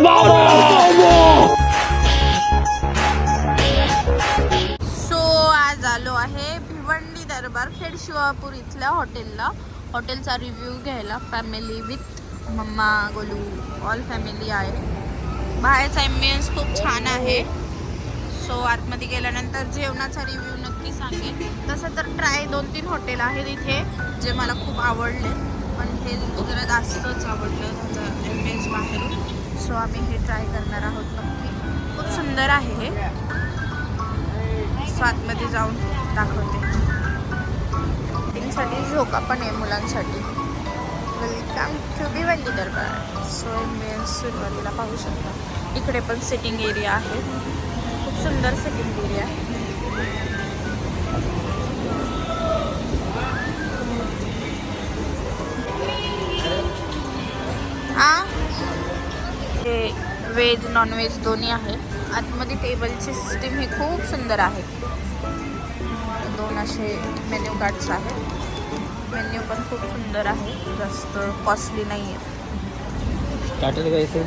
So आज आलो आहे भिवंडी दरबार खेड शिवापूर इथल्या हॉटेलला. हॉटेलचा रिव्ह्यू घ्यायला family with mama Golu all family आहे. बाहेरचा ॲम्बियन्स खूप छान आहे. सो आतमध्ये गेल्यानंतर जेवणाचा रिव्ह्यू नक्की सांगेन. तसं तर ट्राय दोन तीन हॉटेल आहेत इथे जे मला खूप आवडले. पण हे जरा जास्तच आवडलं त्याचा ॲम्बियन्स बाहेरून. सो आम्ही हे ट्राय करणार आहोत नक्की. खूप सुंदर आहे हे. आतमध्ये जाऊन दाखवते. साठी झोका पण आहे मुलांसाठी. Welcome to Bhiwandi Darbar so main सुरुवातीला पाहू शकता. इकडे पण सिटिंग एरिया आहे. खूप सुंदर सिटिंग एरिया आहे. व्हेज नॉनव्हेज दोन्ही आहे. आतमध्ये टेबलची सिस्टीम ही खूप सुंदर आहे. दोन असे मेन्यू कार्ड्स आहेत. मेन्यू पण खूप सुंदर आहे. जास्त कॉस्टली नाही आहे स्टार्टर कैसे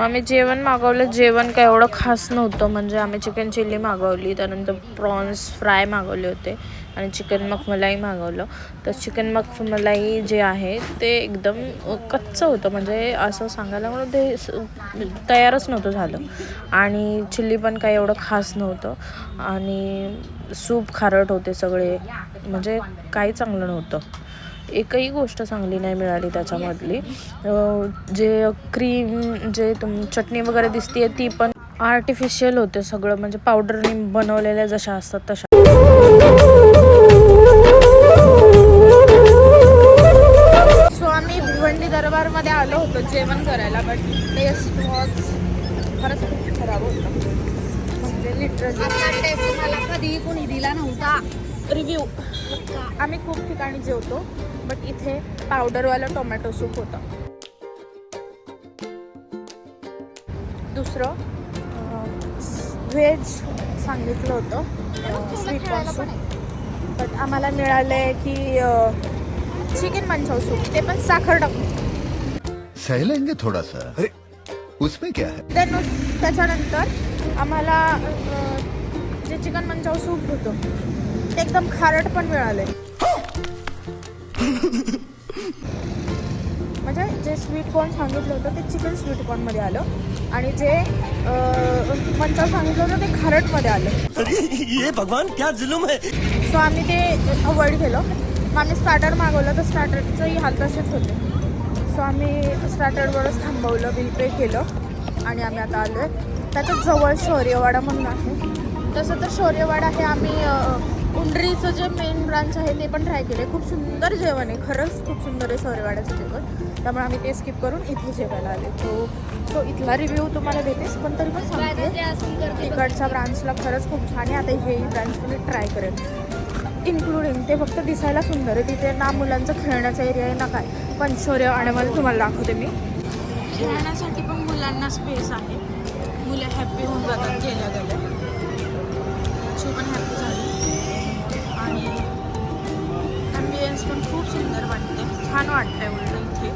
मग आम्ही जेवण मागवलं. जेवण काय एवढं खास नव्हतं. म्हणजे आम्ही चिकन चिल्ली मागवली. त्यानंतर प्रॉन्स फ्राय मागवले होते. आणि चिकन मखमलाई मागवलं. तर चिकन मखमलाई जे आहे ते एकदम कच्चं होतं. म्हणजे असं सांगायला म्हणून ते तयारच नव्हतं झालं. आणि चिल्ली पण काही एवढं खास नव्हतं. आणि सूप खारट होते सगळे. म्हणजे काही चांगलं नव्हतं. एकही गोष्ट चांगली नाही मिळाली त्याच्यामधली. जे क्रीम जे तुम चटणी वगैरे दिसते ती पण आर्टिफिशियल होते सगळं. म्हणजे पावडरने बनवलेल्या जशा असतात तशा. सो आम्ही भिवंडी दरबारमध्ये आलो होतो जेवण करायला बट टेस्ट वॉज खरंच खूप खराब होतं. म्हणजे लिटरली तुम्हाला कधी कोणी दिला नव्हता. रिव्ह्यू आम्ही खूप ठिकाणी जेवतो बट इथे पावडरवालं टोमॅटो सूप होतं. दुसरं व्हेज सांगितलं होतं स्वीट कॉर्न सूप बट आम्हाला मिळालं आहे की चिकन मंचाव सूप ते पण साखर टाकून. सह लेंगे थोड़ा सा अरे. उसमें क्या है? देन त्याच्यानंतर आम्हाला जे चिकन मंचाव सूप होतं ते एकदम खारट पण मिळाले म्हणजे जे स्वीट कॉर्न सांगितलं होतं ते चिकन स्वीट कॉर्नमध्ये आलं. आणि जे अ, मंचाव सांगितलं होतं ते खारटमध्ये आलं. ये भगवान क्या जुलुम है? सो आम्ही ते अवॉइड केलं. मग आम्ही स्टार्टर मागवलं तर स्टार्टरचंही हाल तसेच होते. सो आम्ही स्टार्टरवरच थांबवलं बिल पे केलं. आणि आम्ही आता आलो आहे जवळ शौर्यवाडा म्हणून आहे. तसं तर शौर्यवाडा हे आम्ही अ, उंडरीचं जे मेन ब्रांच आहे ते पण ट्राय केले खूप सुंदर जेवण आहे. खरंच खूप सुंदर आहे शौर्यवाड्याचं जेवण त्यामुळे आम्ही ते स्किप करून इथे जेवायला आले. सो सो इथला रिव्ह्यू तुम्हाला देतेच पण तरी पण सांगते. इकडच्या ब्रांचला खरंच खूप छान आहे. आता हे ब्रांच मी ट्राय करेन इन्क्लुडिंग ते फक्त दिसायला सुंदर आहे. तिथे ना मुलांचं खेळण्याचा एरिया आहे ना काय. पण शौर्य आणि मला तुम्हाला दाखवते मी. खेळण्यासाठी पण मुलांना स्पेस आहे. मुलं छान वाटतंय उलट इथे.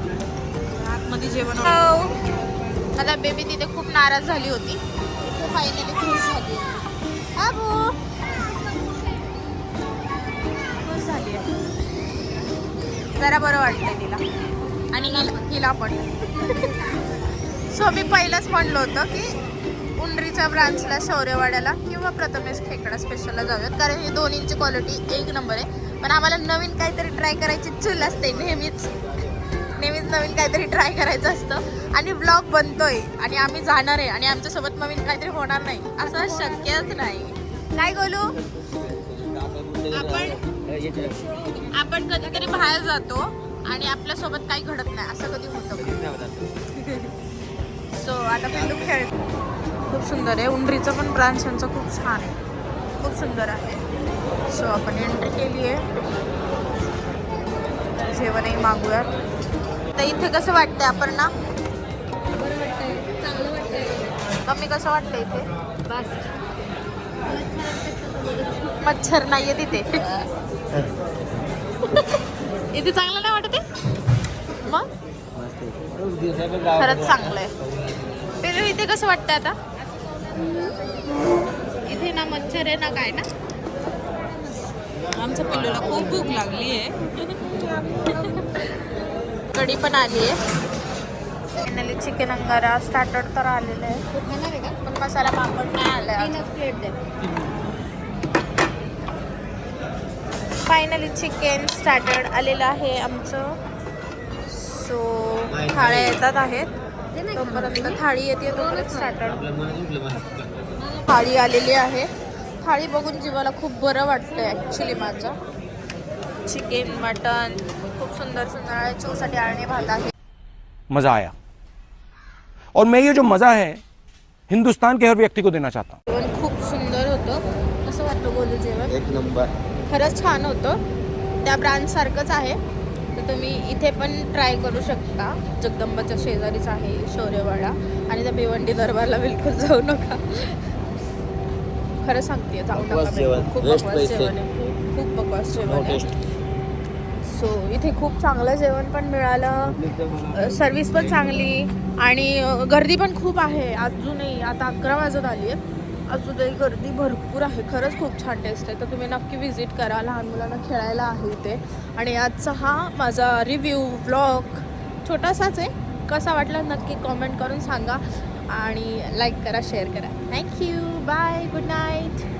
आतमध्ये जेवण आता बेबी तिथे खूप नाराज झाली होती. इथे फायनली खुश झाली. आबू खुश झाली जरा बरं वाटतंय तिला. आणि हिला पण. सो मी पहिलंच म्हणलं होतं की उंडरीच्या ब्रांचला शौर्यवाड्याला किंवा प्रथमेश खेकडा स्पेशलला जाऊयात. कारण ही दोन्हींची क्वालिटी एक नंबर आहे. पण आम्हाला नवीन काहीतरी ट्राय करायची चूल असते नेहमीच. नेहमीच नवीन काहीतरी ट्राय करायचं असतं. आणि ब्लॉग बनतोय आणि आम्ही जाणार आहे आणि आमच्यासोबत नवीन काहीतरी होणार नाही. असं शक्यच नाही. काय बोलू आपण आपण कधीतरी बाहेर जातो आणि आपल्यासोबत काही घडत नाही. असं कधी होतं. सो आता पिंडू खेळ खूप सुंदर आहे. उंडरीचं पण ब्रांच यांचं खूप छान आहे. खूप सुंदर आहे. सो आपण एंट्री केली आहे. जेवणही मागूयात. तर इथे कसं वाटतंय आपण ना? चांगलं कमी कसं वाटतं इथे? बस मच्छर नाहीये तिथे. इथे चांगलं नाही वाटत मग? खरंच चांगलं आहे इथे कसं वाटतं आता? मच्छर आहे ना काय ना? आमच्या पिल्लूला खूप भूक लागली आहे. कढी पण आली आहे. फायनली चिकन अंगारा स्टार्टर तर आलेलं आहे. पण मसाला पापड नाही आला. प्लेट दे फायनली चिकन स्टार्टर्ड आलेलं आहे आमचं. सो थाळ्या येतात आहेत. तोपर्यंत थाळी येते तोपर्यंत स्टार्टर्ड थाळी आलेली आहे. थाळी बघून जीवाला खूप बरं वाटतं ॲक्च्युली माझं. चिकन मटन खूप सुंदर सुंदर आहे. चोसाठी आळणी भात आहे. मजा आया। और मैं ये जो मजा है हिंदुस्तान के हर व्यक्ति को देना चाहता हूँ। जेवण खूप सुंदर होतं. कसं वाटतं बोलू जेवण? एक नंबर. खरंच छान होतं. त्या ब्रांचसारखंच आहे. तर तुम्ही इथे पण ट्राय करू शकता. जगदंबाच्या शेजारीच आहे शौर्यवाडा. आणि त्या भिवंडी दरबारला बिलकुल जाऊ नका. खरं सांगते जाऊ नका. खूप बकवास. जेवण आहे. खूप बकवास जेवण आहे. सो इथे खूप चांगलं जेवण पण मिळालं. सर्विस पण चांगली. आणि गर्दी पण खूप आहे. अजूनही आता अकरा वाजत आली आहे अजूनही गर्दी भरपूर आहे. खरंच खूप छान टेस्ट आहे. तर तुम्ही नक्की व्हिजिट करा. लहान मुलांना खेळायला आहे इथे. आणि आजचा हा माझा रिव्ह्यू व्लॉग छोटासाच आहे. कसा वाटला नक्की कॉमेंट करून सांगा. आणि लाईक करा शेअर करा. Thank you. Bye. Good night.